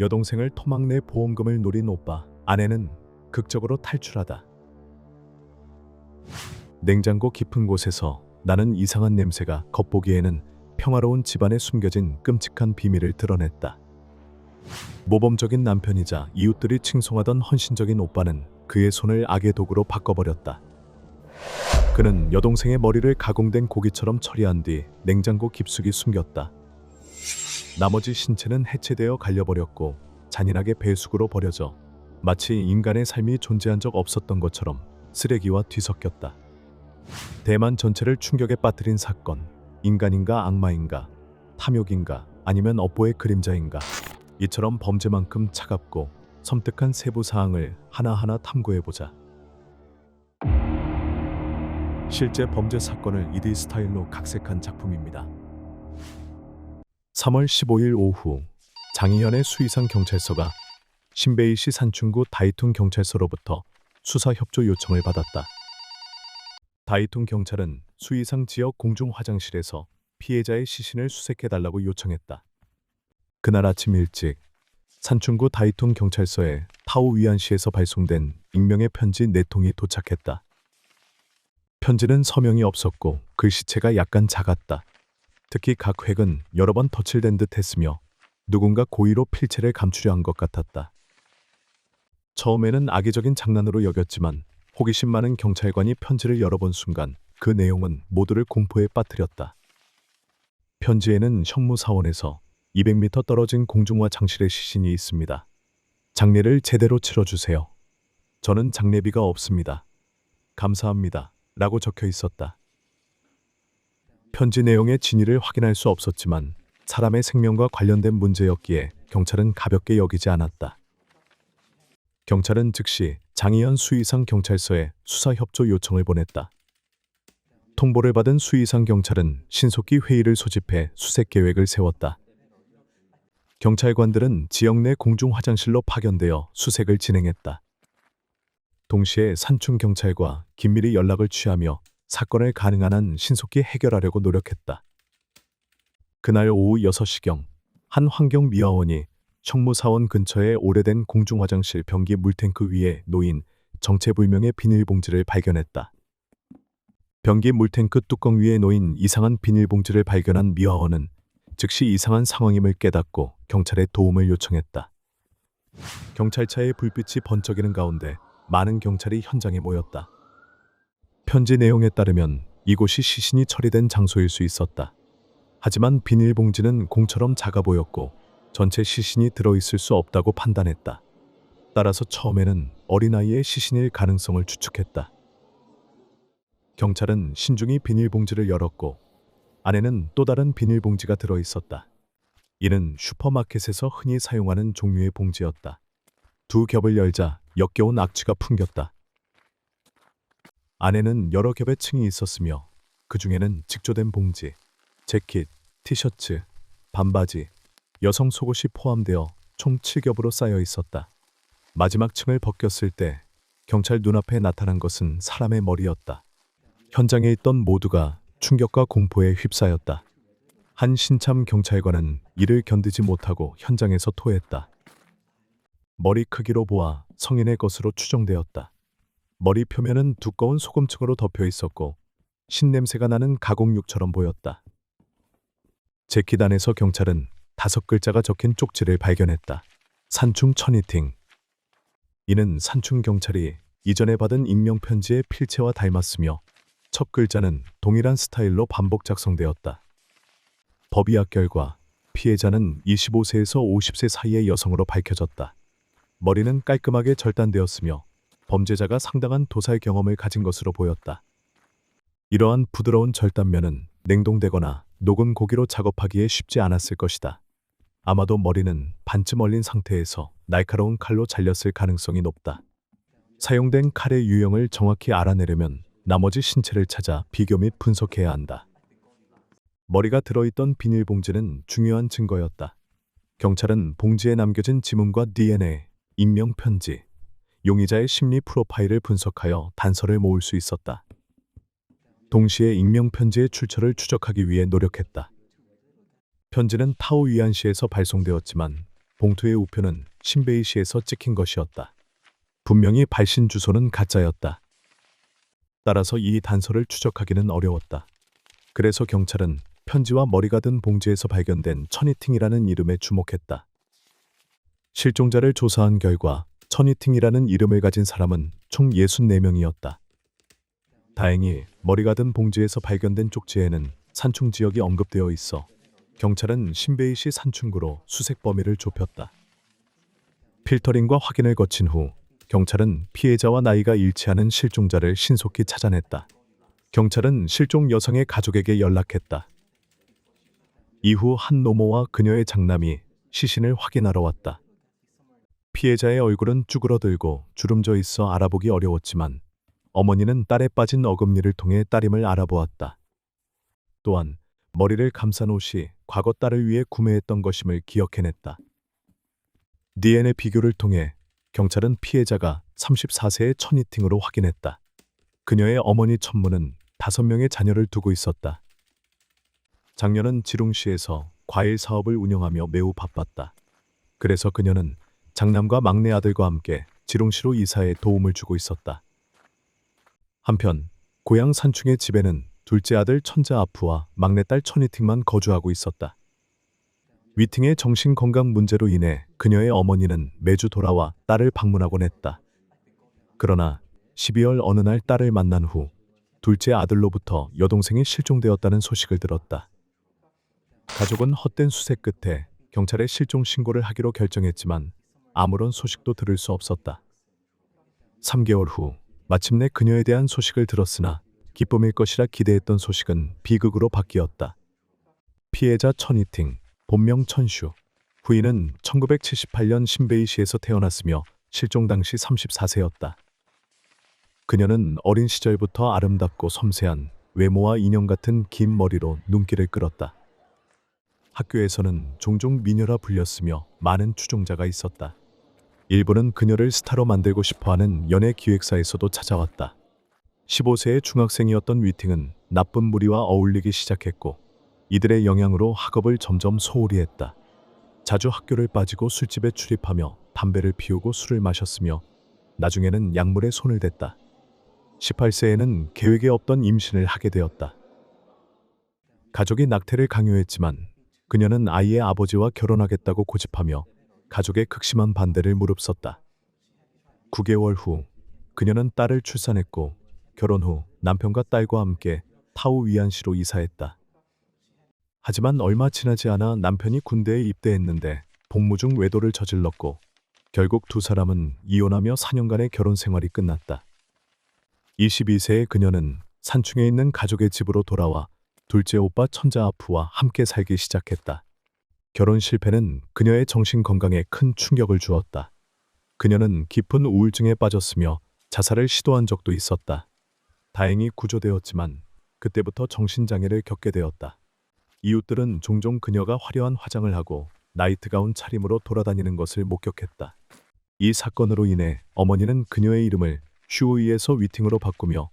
여동생을 토막 내 보험금을 노린 오빠. 아내는 극적으로 탈출하다. 냉장고 깊은 곳에서 나는 이상한 냄새가 겉보기에는 평화로운 집안에 숨겨진 끔찍한 비밀을 드러냈다. 모범적인 남편이자 이웃들이 칭송하던 헌신적인 오빠는 그의 손을 악의 도구로 바꿔버렸다. 그는 여동생의 머리를 가공된 고기처럼 처리한 뒤 냉장고 깊숙이 숨겼다. 나머지 신체는 해체되어 갈려버렸고 잔인하게 배수구로 버려져 마치 인간의 삶이 존재한 적 없었던 것처럼 쓰레기와 뒤섞였다. 대만 전체를 충격에 빠뜨린 사건. 인간인가 악마인가, 탐욕인가 아니면 업보의 그림자인가. 이처럼 범죄만큼 차갑고 섬뜩한 세부 사항을 하나하나 탐구해 보자. 실제 범죄 사건을 2D 스타일로 각색한 작품입니다. 3월 15일 오후 장희현의 수의상 경찰서가 신베이시 산중구 다이퉁 경찰서로부터 수사 협조 요청을 받았다. 다이퉁 경찰은 수의상 지역 공중 화장실에서 피해자의 시신을 수색해 달라고 요청했다. 그날 아침 일찍 산중구 다이퉁 경찰서에 타오 위안시에서 발송된 익명의 편지 네 통이 도착했다. 편지는 서명이 없었고 글씨체가 약간 작았다. 특히 각 획은 여러 번 덧칠된 듯 했으며 누군가 고의로 필체를 감추려 한 것 같았다. 처음에는 악의적인 장난으로 여겼지만 호기심 많은 경찰관이 편지를 열어본 순간 그 내용은 모두를 공포에 빠뜨렸다. 편지에는 형무사원에서 200m 떨어진 공중화 장실에 시신이 있습니다. 장례를 제대로 치러주세요. 저는 장례비가 없습니다. 감사합니다. 라고 적혀 있었다. 편지 내용의 진위를 확인할 수 없었지만 사람의 생명과 관련된 문제였기에 경찰은 가볍게 여기지 않았다. 경찰은 즉시 장희연 수의상 경찰서에 수사 협조 요청을 보냈다. 통보를 받은 수의상 경찰은 신속히 회의를 소집해 수색 계획을 세웠다. 경찰관들은 지역 내 공중 화장실로 파견되어 수색을 진행했다. 동시에 산중 경찰과 긴밀히 연락을 취하며 사건을 가능한 한 신속히 해결하려고 노력했다. 그날 오후 6시경 한 환경 미화원이 청무사원 근처의 오래된 공중 화장실 변기 물탱크 위에 놓인 정체불명의 비닐봉지를 발견했다. 변기 물탱크 뚜껑 위에 놓인 이상한 비닐봉지를 발견한 미화원은 즉시 이상한 상황임을 깨닫고 경찰에 도움을 요청했다. 경찰차의 불빛이 번쩍이는 가운데 많은 경찰이 현장에 모였다. 편지 내용에 따르면 이곳이 시신이 처리된 장소일 수 있었다. 하지만 비닐봉지는 공처럼 작아 보였고 전체 시신이 들어있을 수 없다고 판단했다. 따라서 처음에는 어린아이의 시신일 가능성을 추측했다. 경찰은 신중히 비닐봉지를 열었고 안에는 또 다른 비닐봉지가 들어있었다. 이는 슈퍼마켓에서 흔히 사용하는 종류의 봉지였다. 두 겹을 열자 역겨운 악취가 풍겼다. 안에는 여러 겹의 층이 있었으며 그 중에는 직조된 봉지, 재킷, 티셔츠, 반바지, 여성 속옷이 포함되어 총 7겹으로 쌓여 있었다. 마지막 층을 벗겼을 때 경찰 눈앞에 나타난 것은 사람의 머리였다. 현장에 있던 모두가 충격과 공포에 휩싸였다. 한 신참 경찰관은 이를 견디지 못하고 현장에서 토했다. 머리 크기로 보아 성인의 것으로 추정되었다. 머리 표면은 두꺼운 소금층으로 덮여 있었고 신냄새가 나는 가공육처럼 보였다. 재킷 안에서 경찰은 다섯 글자가 적힌 쪽지를 발견했다. 산충 천이팅. 이는 산충 경찰이 이전에 받은 익명 편지의 필체와 닮았으며 첫 글자는 동일한 스타일로 반복 작성되었다. 법의학 결과 피해자는 25세에서 50세 사이의 여성으로 밝혀졌다. 머리는 깔끔하게 절단되었으며 범죄자가 상당한 도살 경험을 가진 것으로 보였다. 이러한 부드러운 절단면은 냉동되거나 녹은 고기로 작업하기에 쉽지 않았을 것이다. 아마도 머리는 반쯤 얼린 상태에서 날카로운 칼로 잘렸을 가능성이 높다. 사용된 칼의 유형을 정확히 알아내려면 나머지 신체를 찾아 비교 및 분석해야 한다. 머리가 들어있던 비닐봉지는 중요한 증거였다. 경찰은 봉지에 남겨진 지문과 DNA, 익명 편지, 용의자의 심리 프로파일을 분석하여 단서를 모을 수 있었다. 동시에 익명 편지의 출처를 추적하기 위해 노력했다. 편지는 타오 위안시에서 발송되었지만 봉투의 우표는 신베이 시에서 찍힌 것이었다. 분명히 발신 주소는 가짜였다. 따라서 이 단서를 추적하기는 어려웠다. 그래서 경찰은 편지와 머리가 든 봉지에서 발견된 천이팅이라는 이름에 주목했다. 실종자를 조사한 결과 천이팅이라는 이름을 가진 사람은 총 64명이었다. 다행히 머리가 든 봉지에서 발견된 쪽지에는 산충 지역이 언급되어 있어 경찰은 신베이시 산충구로 수색 범위를 좁혔다. 필터링과 확인을 거친 후 경찰은 피해자와 나이가 일치하는 실종자를 신속히 찾아냈다. 경찰은 실종 여성의 가족에게 연락했다. 이후 한 노모와 그녀의 장남이 시신을 확인하러 왔다. 피해자의 얼굴은 쭈그러들고 주름져 있어 알아보기 어려웠지만 어머니는 딸에 빠진 어금니를 통해 따림을 알아보았다. 또한 머리를 감싼 옷이 과거 딸을 위해 구매했던 것임을 기억해냈다. DNA 비교를 통해 경찰은 피해자가 34세의 천이팅으로 확인했다. 그녀의 어머니 천무는 다섯 명의 자녀를 두고 있었다. 작년은 지룽시에서 과일 사업을 운영하며 매우 바빴다. 그래서 그녀는 장남과 막내 아들과 함께 지룽시로 이사에 도움을 주고 있었다. 한편 고향 산충의 집에는 둘째 아들 천자 아프와 막내딸 천이팅만 거주하고 있었다. 위팅의 정신 건강 문제로 인해 그녀의 어머니는 매주 돌아와 딸을 방문하곤 했다. 그러나 12월 어느 날 딸을 만난 후 둘째 아들로부터 여동생이 실종되었다는 소식을 들었다. 가족은 헛된 수색 끝에 경찰에 실종 신고를 하기로 결정했지만 아무런 소식도 들을 수 없었다. 3개월 후 마침내 그녀에 대한 소식을 들었으나 기쁨일 것이라 기대했던 소식은 비극으로 바뀌었다. 피해자 천이팅, 본명 천슈. 부인은 1978년 신베이시에서 태어났으며 실종 당시 34세였다. 그녀는 어린 시절부터 아름답고 섬세한 외모와 인형 같은 긴 머리로 눈길을 끌었다. 학교에서는 종종 미녀라 불렸으며 많은 추종자가 있었다. 일부는 그녀를 스타로 만들고 싶어하는 연예 기획사에서도 찾아왔다. 15세의 중학생이었던 위팅은 나쁜 무리와 어울리기 시작했고 이들의 영향으로 학업을 점점 소홀히 했다. 자주 학교를 빠지고 술집에 출입하며 담배를 피우고 술을 마셨으며 나중에는 약물에 손을 댔다. 18세에는 계획에 없던 임신을 하게 되었다. 가족이 낙태를 강요했지만 그녀는 아이의 아버지와 결혼하겠다고 고집하며 가족의 극심한 반대를 무릅썼다. 9개월 후 그녀는 딸을 출산했고 결혼 후 남편과 딸과 함께 타우 위안시로 이사했다. 하지만 얼마 지나지 않아 남편이 군대에 입대했는데 복무 중 외도를 저질렀고 결국 두 사람은 이혼하며 4년간의 결혼 생활이 끝났다. 22세의 그녀는 산중에 있는 가족의 집으로 돌아와 둘째 오빠 천자 아프와 함께 살기 시작했다. 결혼 실패는 그녀의 정신 건강에 큰 충격을 주었다. 그녀는 깊은 우울증에 빠졌으며 자살을 시도한 적도 있었다. 다행히 구조되었지만 그때부터 정신장애를 겪게 되었다. 이웃들은 종종 그녀가 화려한 화장을 하고 나이트 가운 차림으로 돌아다니는 것을 목격했다. 이 사건으로 인해 어머니는 그녀의 이름을 슈우이에서 위팅으로 바꾸며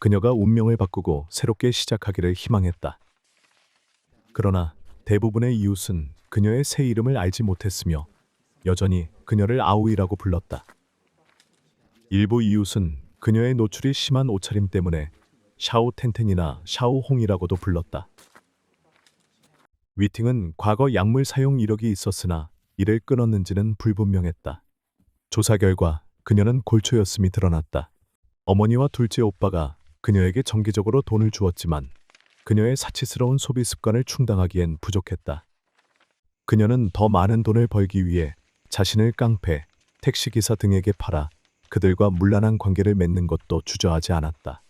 그녀가 운명을 바꾸고 새롭게 시작하기를 희망했다. 그러나 대부분의 이웃은 그녀의 새 이름을 알지 못했으며 여전히 그녀를 아우이라고 불렀다. 일부 이웃은 그녀의 노출이 심한 옷차림 때문에 샤오 텐텐이나 샤오 홍이라고도 불렀다. 위팅은 과거 약물 사용 이력이 있었으나 이를 끊었는지는 불분명했다. 조사 결과 그녀는 골초였음이 드러났다. 어머니와 둘째 오빠가 그녀에게 정기적으로 돈을 주었지만 그녀의 사치스러운 소비 습관을 충당하기엔 부족했다. 그녀는 더 많은 돈을 벌기 위해 자신을 깡패, 택시기사 등에게 팔아 그들과 문란한 관계를 맺는 것도 주저하지 않았다.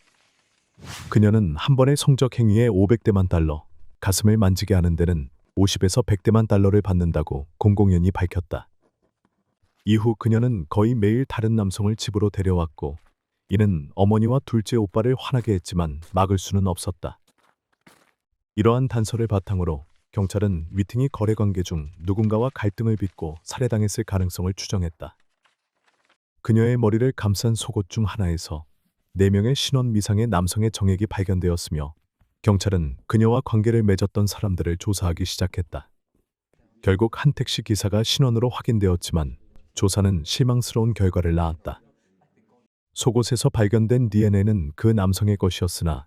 그녀는 한 번의 성적 행위에 500대만 달러, 가슴을 만지게 하는 데는 50에서 100대만 달러를 받는다고 공공연히 밝혔다. 이후 그녀는 거의 매일 다른 남성을 집으로 데려왔고 이는 어머니와 둘째 오빠를 화나게 했지만 막을 수는 없었다. 이러한 단서를 바탕으로 경찰은 위팅이 거래 관계 중 누군가와 갈등을 빚고 살해당했을 가능성을 추정했다. 그녀의 머리를 감싼 속옷 중 하나에서 4명의 신원 미상의 남성의 정액이 발견되었으며 경찰은 그녀와 관계를 맺었던 사람들을 조사하기 시작했다. 결국 한 택시 기사가 신원으로 확인되었지만 조사는 실망스러운 결과를 낳았다. 속옷에서 발견된 DNA는 그 남성의 것이었으나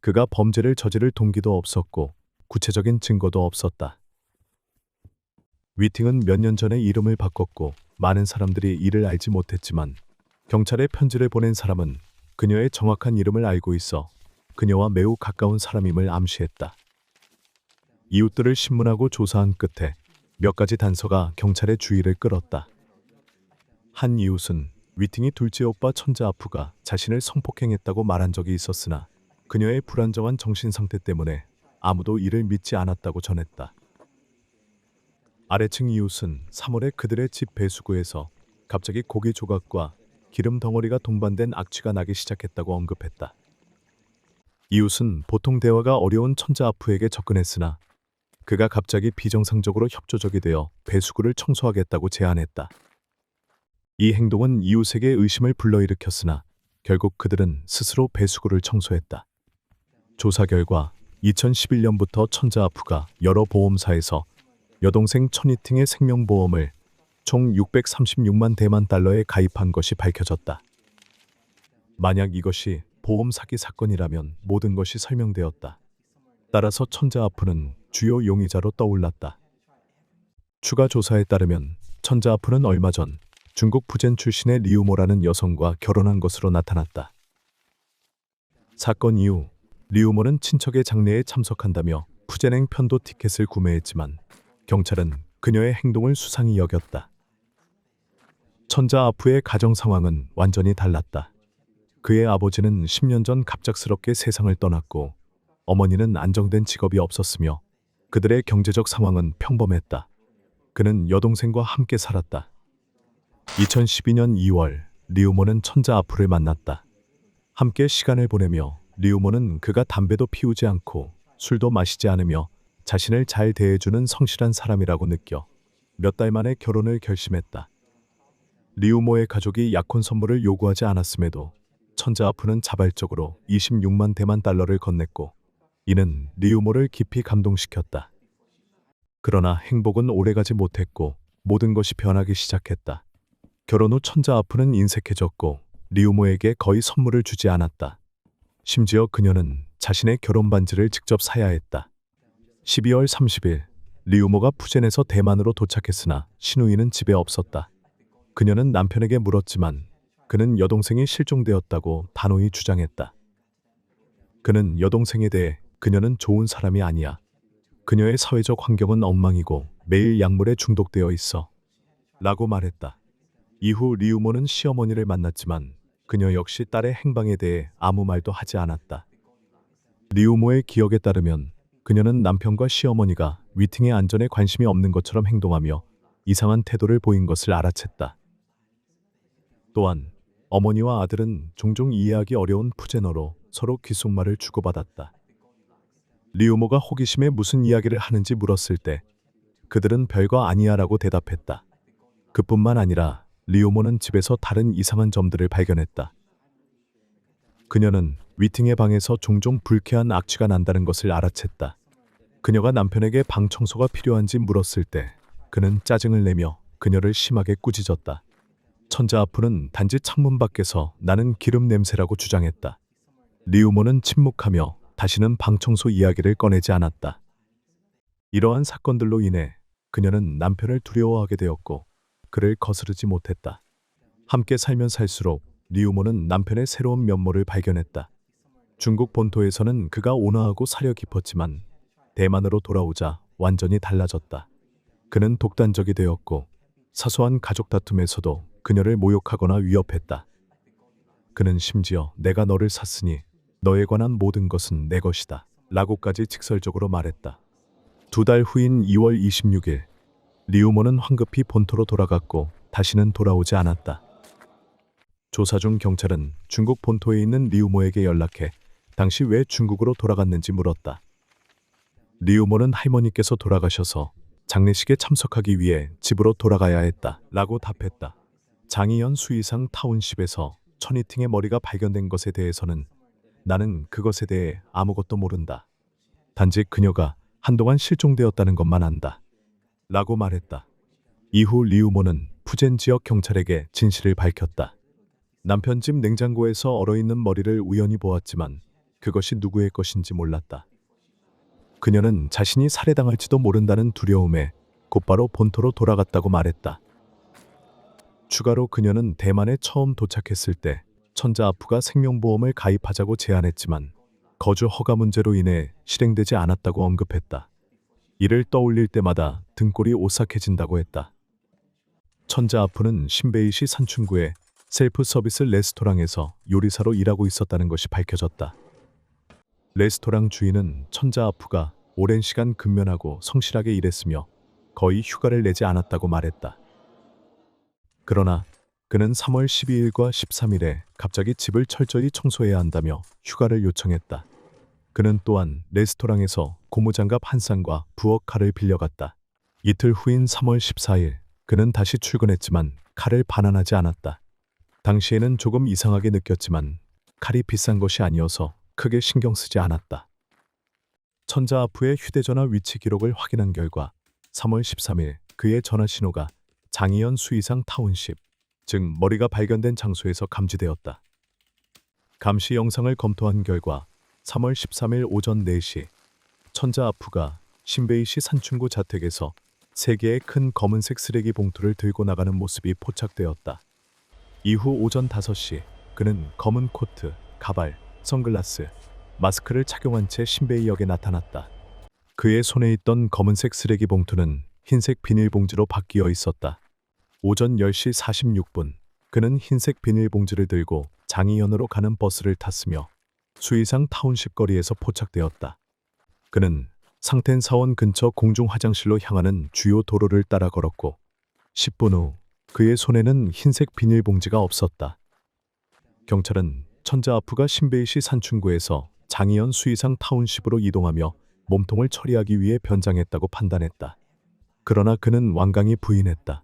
그가 범죄를 저지를 동기도 없었고 구체적인 증거도 없었다. 위팅은 몇 년 전에 이름을 바꿨고 많은 사람들이 이를 알지 못했지만 경찰에 편지를 보낸 사람은 그녀의 정확한 이름을 알고 있어 그녀와 매우 가까운 사람임을 암시했다. 이웃들을 신문하고 조사한 끝에 몇 가지 단서가 경찰의 주의를 끌었다. 한 이웃은 위팅이 둘째 오빠 천자 아프가 자신을 성폭행했다고 말한 적이 있었으나 그녀의 불안정한 정신 상태 때문에 아무도 이를 믿지 않았다고 전했다. 아래층 이웃은 3월에 그들의 집 배수구에서 갑자기 고기 조각과 기름 덩어리가 동반된 악취가 나기 시작했다고 언급했다. 이웃은 보통 대화가 어려운 천자 아프에게 접근했으나 그가 갑자기 비정상적으로 협조적이 되어 배수구를 청소하겠다고 제안했다. 이 행동은 이웃에게 의심을 불러일으켰으나 결국 그들은 스스로 배수구를 청소했다. 조사 결과 2011년부터 천자 아프가 여러 보험사에서 여동생 천이팅의 생명보험을 총 636만 대만 달러에 가입한 것이 밝혀졌다. 만약 이것이 보험 사기 사건이라면 모든 것이 설명되었다. 따라서 천자 아프는 주요 용의자로 떠올랐다. 추가 조사에 따르면 천자 아프는 얼마 전 중국 푸젠 출신의 리우모라는 여성과 결혼한 것으로 나타났다. 사건 이후 리우모는 친척의 장례에 참석한다며 푸젠행 편도 티켓을 구매했지만 경찰은 그녀의 행동을 수상히 여겼다. 천자 아프의 가정 상황은 완전히 달랐다. 그의 아버지는 10년 전 갑작스럽게 세상을 떠났고 어머니는 안정된 직업이 없었으며 그들의 경제적 상황은 평범했다. 그는 여동생과 함께 살았다. 2012년 2월 리우모는 천자 아프를 만났다. 함께 시간을 보내며 리우모는 그가 담배도 피우지 않고 술도 마시지 않으며 자신을 잘 대해주는 성실한 사람이라고 느껴 몇 달 만에 결혼을 결심했다. 리우모의 가족이 약혼 선물을 요구하지 않았음에도 천자 아프는 자발적으로 26만 대만 달러를 건넸고 이는 리우모를 깊이 감동시켰다. 그러나 행복은 오래가지 못했고 모든 것이 변하기 시작했다. 결혼 후 천자 아프는 인색해졌고 리우모에게 거의 선물을 주지 않았다. 심지어 그녀는 자신의 결혼 반지를 직접 사야 했다. 12월 30일 리우모가 푸젠에서 대만으로 도착했으나 신우이는 집에 없었다. 그녀는 남편에게 물었지만 그는 여동생이 실종되었다고 단호히 주장했다. 그는 여동생에 대해 그녀는 좋은 사람이 아니야. 그녀의 사회적 환경은 엉망이고 매일 약물에 중독되어 있어. 라고 말했다. 이후 리우모는 시어머니를 만났지만 그녀 역시 딸의 행방에 대해 아무 말도 하지 않았다. 리우모의 기억에 따르면 그녀는 남편과 시어머니가 위팅의 안전에 관심이 없는 것처럼 행동하며 이상한 태도를 보인 것을 알아챘다. 또한 어머니와 아들은 종종 이해하기 어려운 푸제너로 서로 귓속말을 주고받았다. 리우모가 호기심에 무슨 이야기를 하는지 물었을 때 그들은 별거 아니야라고 대답했다. 그뿐만 아니라 리우모는 집에서 다른 이상한 점들을 발견했다. 그녀는 위팅의 방에서 종종 불쾌한 악취가 난다는 것을 알아챘다. 그녀가 남편에게 방 청소가 필요한지 물었을 때 그는 짜증을 내며 그녀를 심하게 꾸짖었다. 천자 아프는 단지 창문 밖에서 나는 기름 냄새라고 주장했다. 리우모는 침묵하며 다시는 방 청소 이야기를 꺼내지 않았다. 이러한 사건들로 인해 그녀는 남편을 두려워하게 되었고 그를 거스르지 못했다. 함께 살면 살수록 리우모는 남편의 새로운 면모를 발견했다. 중국 본토에서는 그가 온화하고 사려 깊었지만 대만으로 돌아오자 완전히 달라졌다. 그는 독단적이 되었고 사소한 가족 다툼에서도 그녀를 모욕하거나 위협했다. 그는 심지어 내가 너를 샀으니 너에 관한 모든 것은 내 것이다. 라고까지 직설적으로 말했다. 두 달 후인 2월 26일, 리우모는 황급히 본토로 돌아갔고 다시는 돌아오지 않았다. 조사 중 경찰은 중국 본토에 있는 리우모에게 연락해 당시 왜 중국으로 돌아갔는지 물었다. 리우모는 할머니께서 돌아가셔서 장례식에 참석하기 위해 집으로 돌아가야 했다. 라고 답했다. 장이현 수이상 타운십에서 천이팅의 머리가 발견된 것에 대해서는 나는 그것에 대해 아무것도 모른다. 단지 그녀가 한동안 실종되었다는 것만 안다. 라고 말했다. 이후 리우모는 푸젠 지역 경찰에게 진실을 밝혔다. 남편 집 냉장고에서 얼어있는 머리를 우연히 보았지만 그것이 누구의 것인지 몰랐다. 그녀는 자신이 살해당할지도 모른다는 두려움에 곧바로 본토로 돌아갔다고 말했다. 추가로 그녀는 대만에 처음 도착했을 때 천자 아프가 생명보험을 가입하자고 제안했지만 거주 허가 문제로 인해 실행되지 않았다고 언급했다. 이를 떠올릴 때마다 등골이 오싹해진다고 했다. 천자 아프는 신베이시 산춘구의 셀프 서비스 레스토랑에서 요리사로 일하고 있었다는 것이 밝혀졌다. 레스토랑 주인은 천자 아프가 오랜 시간 근면하고 성실하게 일했으며 거의 휴가를 내지 않았다고 말했다. 그러나 그는 3월 12일과 13일에 갑자기 집을 철저히 청소해야 한다며 휴가를 요청했다. 그는 또한 레스토랑에서 고무장갑 한 쌍과 부엌 칼을 빌려갔다. 이틀 후인 3월 14일 그는 다시 출근했지만 칼을 반환하지 않았다. 당시에는 조금 이상하게 느꼈지만 칼이 비싼 것이 아니어서 크게 신경 쓰지 않았다. 천자 아프의 휴대전화 위치 기록을 확인한 결과 3월 13일 그의 전화 신호가 장이현 수이상 타운십, 즉 머리가 발견된 장소에서 감지되었다. 감시 영상을 검토한 결과 3월 13일 오전 4시 천자 아프가 신베이시 산춘구 자택에서 세 개의 큰 검은색 쓰레기 봉투를 들고 나가는 모습이 포착되었다. 이후 오전 5시 그는 검은 코트, 가발, 선글라스, 마스크를 착용한 채 신베이역에 나타났다. 그의 손에 있던 검은색 쓰레기 봉투는 흰색 비닐봉지로 바뀌어 있었다. 오전 10시 46분 그는 흰색 비닐봉지를 들고 장이현으로 가는 버스를 탔으며 수이상 타운십 거리에서 포착되었다. 그는 상텐 사원 근처 공중 화장실로 향하는 주요 도로를 따라 걸었고 10분 후 그의 손에는 흰색 비닐봉지가 없었다. 경찰은 천자아프가 신베이시 산춘구에서 장이현 수이상 타운십으로 이동하며 몸통을 처리하기 위해 변장했다고 판단했다. 그러나 그는 완강히 부인했다.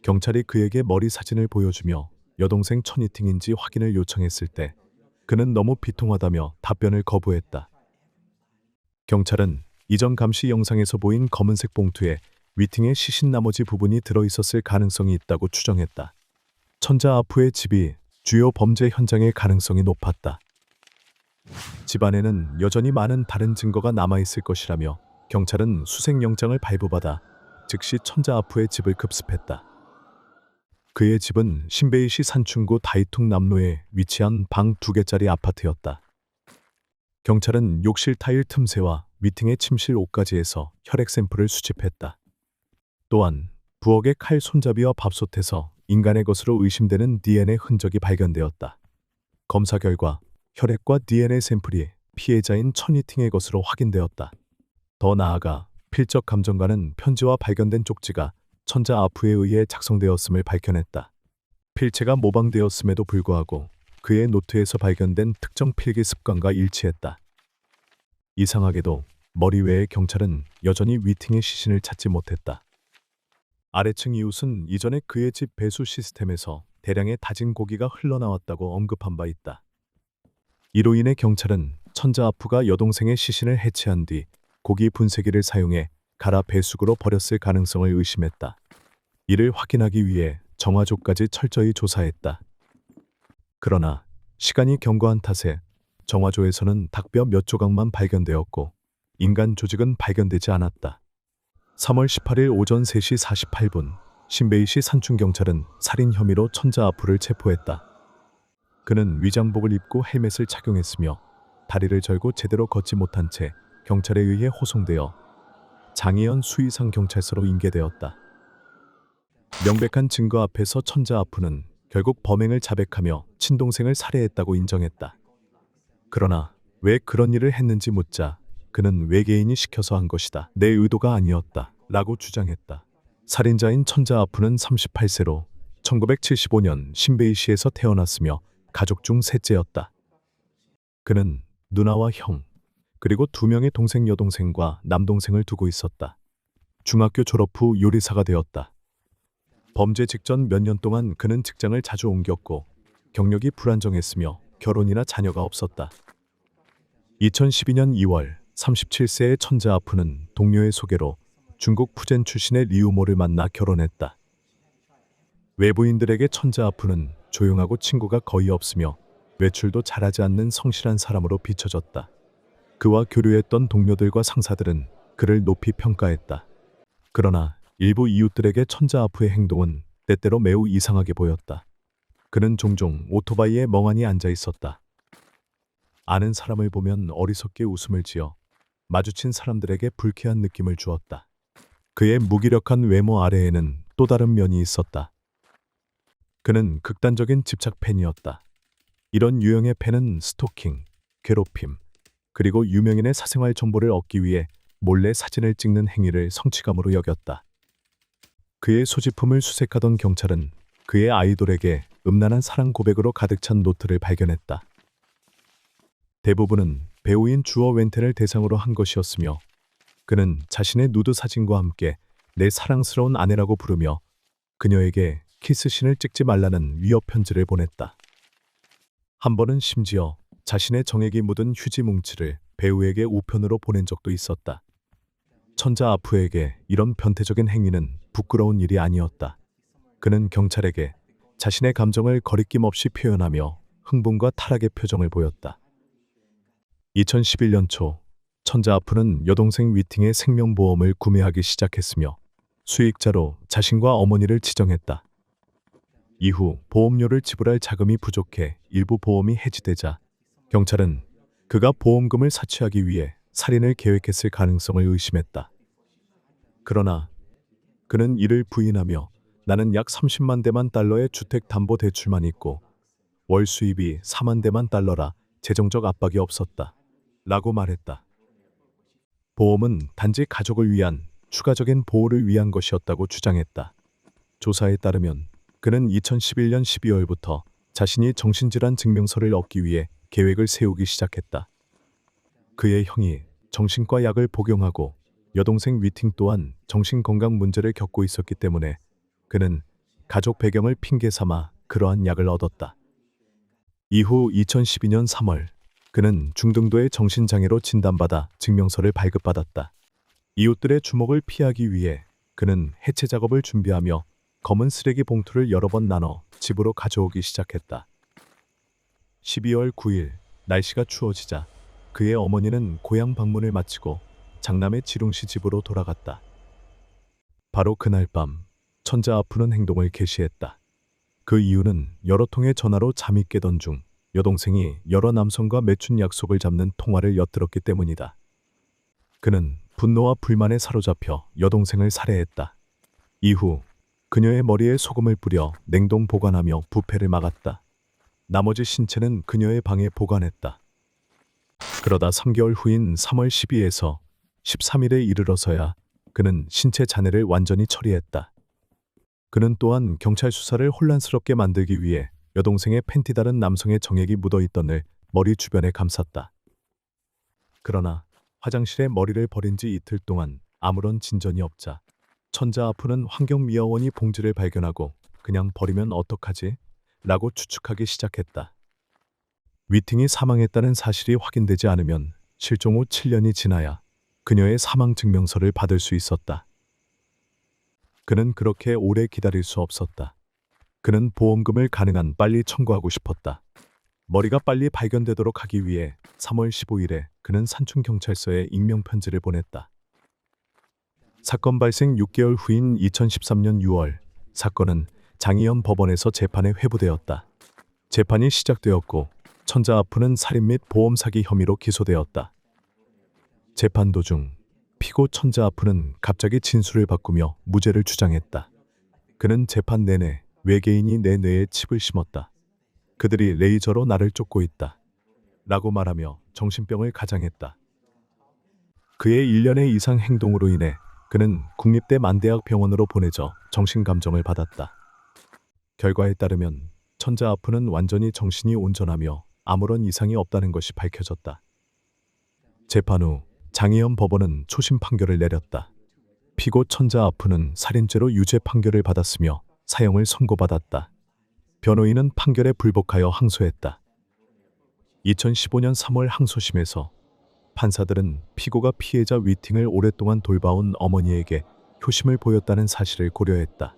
경찰이 그에게 머리 사진을 보여주며 여동생 천이팅인지 확인을 요청했을 때 그는 너무 비통하다며 답변을 거부했다. 경찰은 이전 감시 영상에서 보인 검은색 봉투에 위팅의 시신 나머지 부분이 들어있었을 가능성이 있다고 추정했다. 천자 아프의 집이 주요 범죄 현장의 가능성이 높았다. 집안에는 여전히 많은 다른 증거가 남아있을 것이라며 경찰은 수색영장을 발부받아 즉시 천자 아프의 집을 급습했다. 그의 집은 신베이시 산춘구 다이퉁 남로에 위치한 방 두 개짜리 아파트였다. 경찰은 욕실 타일 틈새와 미팅의 침실 옷가지에서 혈액 샘플을 수집했다. 또한 부엌의 칼 손잡이와 밥솥에서 인간의 것으로 의심되는 DNA 흔적이 발견되었다. 검사 결과 혈액과 DNA 샘플이 피해자인 천이팅의 것으로 확인되었다. 더 나아가 필적 감정과는 편지와 발견된 쪽지가 천자 아프에 의해 작성되었음을 밝혀냈다. 필체가 모방되었음에도 불구하고 그의 노트에서 발견된 특정 필기 습관과 일치했다. 이상하게도 머리 외에 경찰은 여전히 위팅의 시신을 찾지 못했다. 아래층 이웃은 이전에 그의 집 배수 시스템에서 대량의 다진 고기가 흘러나왔다고 언급한 바 있다. 이로 인해 경찰은 천자아프가 여동생의 시신을 해체한 뒤 고기 분쇄기를 사용해 갈아 배수구로 버렸을 가능성을 의심했다. 이를 확인하기 위해 정화조까지 철저히 조사했다. 그러나 시간이 경과한 탓에 정화조에서는 닭뼈 몇 조각만 발견되었고 인간 조직은 발견되지 않았다. 3월 18일 오전 3시 48분 신베이시 산중경찰은 살인 혐의로 천자 아프를 체포했다. 그는 위장복을 입고 헬멧을 착용했으며 다리를 절고 제대로 걷지 못한 채 경찰에 의해 호송되어 장혜연 수의상 경찰서로 인계되었다. 명백한 증거 앞에서 천자 아프는 결국 범행을 자백하며 친동생을 살해했다고 인정했다. 그러나 왜 그런 일을 했는지 묻자 그는 외계인이 시켜서 한 것이다. 내 의도가 아니었다. 라고 주장했다. 살인자인 천자 아프는 38세로 1975년 신베이시에서 태어났으며 가족 중 셋째였다. 그는 누나와 형, 그리고 두 명의 동생 여동생과 남동생을 두고 있었다. 중학교 졸업 후 요리사가 되었다. 범죄 직전 몇 년 동안 그는 직장을 자주 옮겼고 경력이 불안정했으며 결혼이나 자녀가 없었다. 2012년 2월 37세의 천자 아프는 동료의 소개로 중국 푸젠 출신의 리우모를 만나 결혼했다. 외부인들에게 천자 아프는 조용하고 친구가 거의 없으며 외출도 잘하지 않는 성실한 사람으로 비춰졌다. 그와 교류했던 동료들과 상사들은 그를 높이 평가했다. 그러나 일부 이웃들에게 천자 아프의 행동은 때때로 매우 이상하게 보였다. 그는 종종 오토바이에 멍하니 앉아 있었다. 아는 사람을 보면 어리석게 웃음을 지어 마주친 사람들에게 불쾌한 느낌을 주었다. 그의 무기력한 외모 아래에는 또 다른 면이 있었다. 그는 극단적인 집착 팬이었다. 이런 유형의 팬은 스토킹, 괴롭힘, 그리고 유명인의 사생활 정보를 얻기 위해 몰래 사진을 찍는 행위를 성취감으로 여겼다. 그의 소지품을 수색하던 경찰은 그의 아이돌에게 음란한 사랑 고백으로 가득 찬 노트를 발견했다. 대부분은 배우인 주어 웬텐을 대상으로 한 것이었으며 그는 자신의 누드 사진과 함께 내 사랑스러운 아내라고 부르며 그녀에게 키스신을 찍지 말라는 위협 편지를 보냈다. 한 번은 심지어 자신의 정액이 묻은 휴지 뭉치를 배우에게 우편으로 보낸 적도 있었다. 천자 아프에게 이런 변태적인 행위는 부끄러운 일이 아니었다. 그는 경찰에게 자신의 감정을 거리낌 없이 표현하며 흥분과 타락의 표정을 보였다. 2011년 초 천자 아프는 여동생 위팅의 생명보험을 구매하기 시작했으며 수익자로 자신과 어머니를 지정했다. 이후 보험료를 지불할 자금이 부족해 일부 보험이 해지되자 경찰은 그가 보험금을 사취하기 위해 살인을 계획했을 가능성을 의심했다. 그러나 그는 이를 부인하며 나는 약 30만 대만 달러의 주택 담보 대출만 있고 월 수입이 4만 대만 달러라 재정적 압박이 없었다. 라고 말했다. 보험은 단지 가족을 위한 추가적인 보호를 위한 것이었다고 주장했다. 조사에 따르면 그는 2011년 12월부터 자신이 정신질환 증명서를 얻기 위해 계획을 세우기 시작했다. 그의 형이 정신과 약을 복용하고 여동생 위팅 또한 정신건강 문제를 겪고 있었기 때문에 그는 가족 배경을 핑계 삼아 그러한 약을 얻었다. 이후 2012년 3월 그는 중등도의 정신장애로 진단받아 증명서를 발급받았다. 이웃들의 주목을 피하기 위해 그는 해체 작업을 준비하며 검은 쓰레기 봉투를 여러 번 나눠 집으로 가져오기 시작했다. 12월 9일 날씨가 추워지자 그의 어머니는 고향 방문을 마치고 장남의 지룽씨 집으로 돌아갔다. 바로 그날 밤 천자 아프는 행동을 개시했다. 그 이유는 여러 통의 전화로 잠이 깨던 중 여동생이 여러 남성과 매춘 약속을 잡는 통화를 엿들었기 때문이다. 그는 분노와 불만에 사로잡혀 여동생을 살해했다. 이후 그녀의 머리에 소금을 뿌려 냉동 보관하며 부패를 막았다. 나머지 신체는 그녀의 방에 보관했다. 그러다 3개월 후인 3월 12일에서 13일에 이르러서야 그는 신체 잔해를 완전히 처리했다. 그는 또한 경찰 수사를 혼란스럽게 만들기 위해 여동생의 팬티 다른 남성의 정액이 묻어있던 을 머리 주변에 감쌌다. 그러나 화장실에 머리를 버린 지 이틀 동안 아무런 진전이 없자 천자 아프는 환경미화원이 봉지를 발견하고 그냥 버리면 어떡하지? 라고 추측하기 시작했다. 위팅이 사망했다는 사실이 확인되지 않으면 실종 후 7년이 지나야 그녀의 사망 증명서를 받을 수 있었다. 그는 그렇게 오래 기다릴 수 없었다. 그는 보험금을 가능한 빨리 청구하고 싶었다. 머리가 빨리 발견되도록 하기 위해 3월 15일에 그는 산중경찰서에 익명편지를 보냈다. 사건 발생 6개월 후인 2013년 6월, 사건은 장이현 법원에서 재판에 회부되었다. 재판이 시작되었고, 천자 아프는 살인 및 보험 사기 혐의로 기소되었다. 재판 도중 피고 천자 아프는 갑자기 진술을 바꾸며 무죄를 주장했다. 그는 재판 내내 외계인이 내 뇌에 칩을 심었다. 그들이 레이저로 나를 쫓고 있다. 라고 말하며 정신병을 가장했다. 그의 1년의 이상 행동으로 인해 그는 국립대 만대학 병원으로 보내져 정신감정을 받았다. 결과에 따르면 천자 아프는 완전히 정신이 온전하며 아무런 이상이 없다는 것이 밝혀졌다. 재판 후 장희연 법원은 초심 판결을 내렸다. 피고 천자 아프는 살인죄로 유죄 판결을 받았으며 사형을 선고받았다. 변호인은 판결에 불복하여 항소했다. 2015년 3월 항소심에서 판사들은 피고가 피해자 위팅을 오랫동안 돌봐온 어머니에게 효심을 보였다는 사실을 고려했다.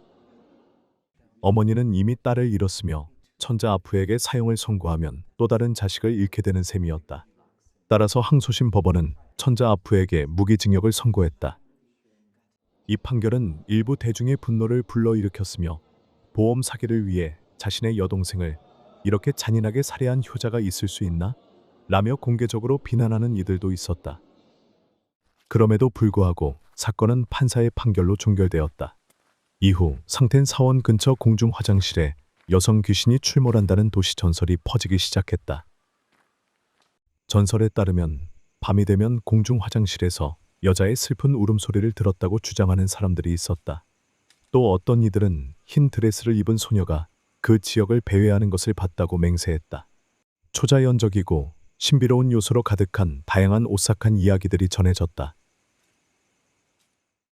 어머니는 이미 딸을 잃었으며 천자 아프에게 사형을 선고하면 또 다른 자식을 잃게 되는 셈이었다. 따라서 항소심 법원은 천자 아프에게 무기징역을 선고했다. 이 판결은 일부 대중의 분노를 불러일으켰으며 보험 사기를 위해 자신의 여동생을 이렇게 잔인하게 살해한 효자가 있을 수 있나? 라며 공개적으로 비난하는 이들도 있었다. 그럼에도 불구하고 사건은 판사의 판결로 종결되었다. 이후 상텐 사원 근처 공중 화장실에 여성 귀신이 출몰한다는 도시 전설이 퍼지기 시작했다. 전설에 따르면 밤이 되면 공중 화장실에서 여자의 슬픈 울음소리를 들었다고 주장하는 사람들이 있었다. 또 어떤 이들은 흰 드레스를 입은 소녀가 그 지역을 배회하는 것을 봤다고 맹세했다. 초자연적이고 신비로운 요소로 가득한 다양한 오싹한 이야기들이 전해졌다.